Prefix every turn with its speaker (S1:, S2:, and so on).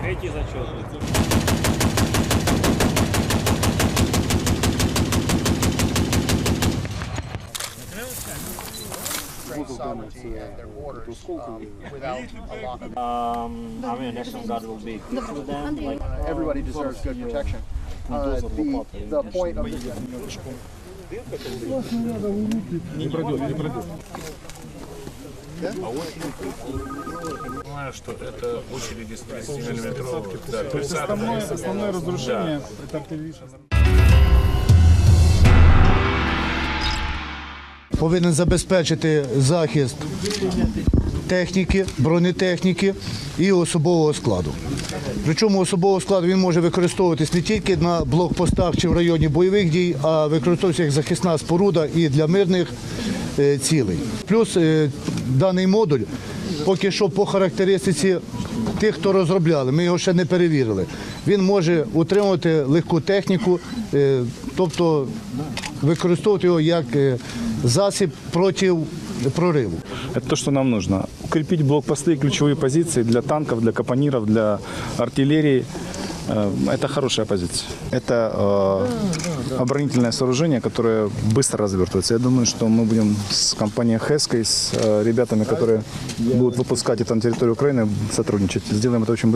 S1: Третий зачет. Um,
S2: I mean, National Guard will be good for them. Like,
S1: Everybody deserves good protection. Uh, the, the point of this... Не пройдет, не пройдет.
S3: Понимаю, что это очереди с 30 миллиметровых. Да,
S4: То есть основное, основное разрушение это артиллерийское.
S5: повинен забезпечити захист техніки, бронетехніки і особового складу. Причому особового складу він може використовуватись не тільки на блокпостах чи в районі бойових дій, а використовується як захисна споруда і для мирних е, цілей. Плюс е, даний модуль поки що по характеристиці тих, хто розробляли, ми його ще не перевірили. Він може утримувати легку техніку, е, тобто використовувати його як е, засіб проти прориву.
S4: Это то, что нам нужно. Укрепить блокпосты и ключевые позиции для танков, для капониров, для артиллерии. Э, Это хорошая позиция. Это э, оборонительное сооружение, которое быстро развертывается. Я думаю, что мы будем с компанией Хеской, с э, ребятами, которые будут выпускать это на территорию Украины, сотрудничать. Сделаем это очень быстро.